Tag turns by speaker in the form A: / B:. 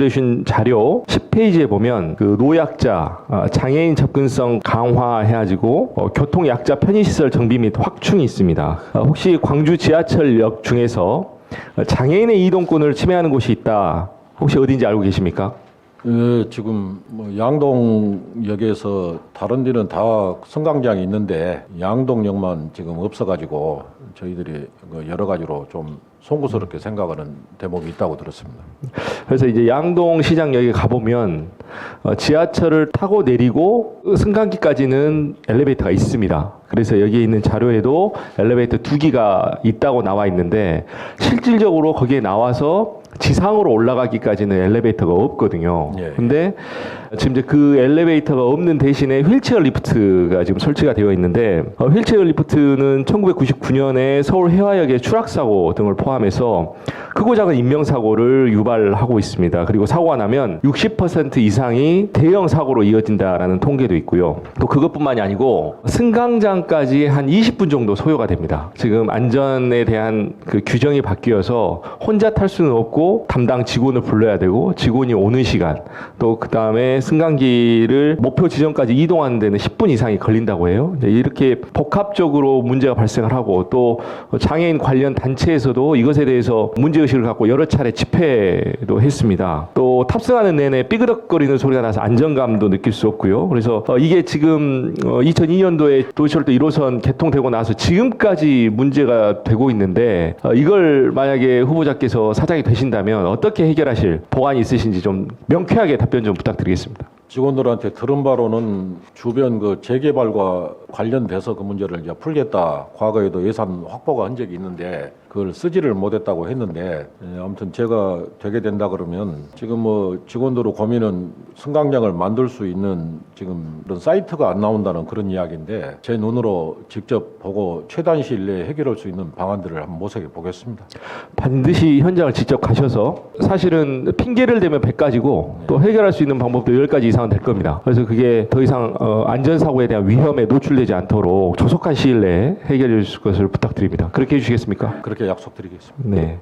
A: 줄여주신 자료 10페이지에 보면 그 노약자, 아, 장애인 접근성 강화해가지고 어, 교통약자 편의시설 정비 및 확충이 있습니다. 아, 혹시 광주 지하철역 중에서 어, 장애인의 이동권을 침해하는 곳이 있다. 혹시 어딘지 알고 계십니까?
B: 예, 지금 뭐 양동역에서 다른 데는 다 승강장이 있는데 양동역만 지금 없어가지고 저희들이 그 여러 가지로 좀 송구스럽게 생각하는 대목이 있다고 들었습니다.
A: 그래서 이제 양동 시장역에 가보면 어, 지하철을 타고 내리고 승강기까지는 엘리베이터가 있습니다. 그래서 여기에 있는 자료에도 엘리베이터 두 기가 있다고 나와 있는데 실질적으로 거기에 나와서 지상으로 올라가기까지는 엘리베이터가 없거든요.
B: 예, 예.
A: 근데 지금 이제 그 엘리베이터가 없는 대신에 휠체어 리프트가 지금 설치가 되어 있는데 어, 휠체어 리프트는 1999년에 서울 해화역의 추락 사고 등을 포함해서 크고 작은 인명 사고를 유발하고 있습니다. 그리고 사고가 나면 60% 이상이 대형 사고로 이어진다라는 통계도 있고요. 또 그것뿐만이 아니고 승강장까지 한 20분 정도 소요가 됩니다. 지금 안전에 대한 그 규정이 바뀌어서 혼자 탈 수는 없고 담당 직원을 불러야 되고 직원이 오는 시간 또 그 다음에 승강기를 목표 지점까지 이동하는 데는 10분 이상이 걸린다고 해요. 이렇게 복합적으로 문제가 발생을 하고 또 장애인 관련 단체에서도 이것에 대해서 문제의식을 갖고 여러 차례 집회도 했습니다. 또 탑승하는 내내 삐그덕거리는 소리가 나서 안정감도 느낄 수 없고요. 그래서 어, 이게 지금 2002년도에 도시철도 1호선 개통되고 나서 지금까지 문제가 되고 있는데 어, 이걸 만약에 후보자께서 사장이 되신 다면 어떻게 해결하실 보안이 있으신지 좀 명쾌하게 답변 좀 부탁드리겠습니다.
B: 직원들한테 들은 바로는 주변 그 재개발과 관련돼서 그 문제를 이제 풀겠다. 과거에도 예산 확보가 한 적이 있는데 그걸 쓰지를 못했다고 했는데 예, 아무튼 제가 되게 된다 그러면 지금 뭐 직원들의 고민은 승강장을 만들 수 있는 지금 그런 사이트가 안 나온다는 그런 이야기인데 제 눈으로 직접 보고 최단 시일 내에 해결할 수 있는 방안들을 한번 모색해 보겠습니다.
A: 반드시 현장을 직접 가셔서 사실은 핑계를 대면 100가지고 또 해결할 수 있는 방법도 10가지 이상은 될 겁니다. 그래서 그게 더 이상 어, 안전사고에 대한 위험에 노출 되지 않도록 조속한 시일 내에 해결해 주실 것을 부탁드립니다. 그렇게 해 주시겠습니까?
B: 그렇게 약속드리겠습니다.
A: 네.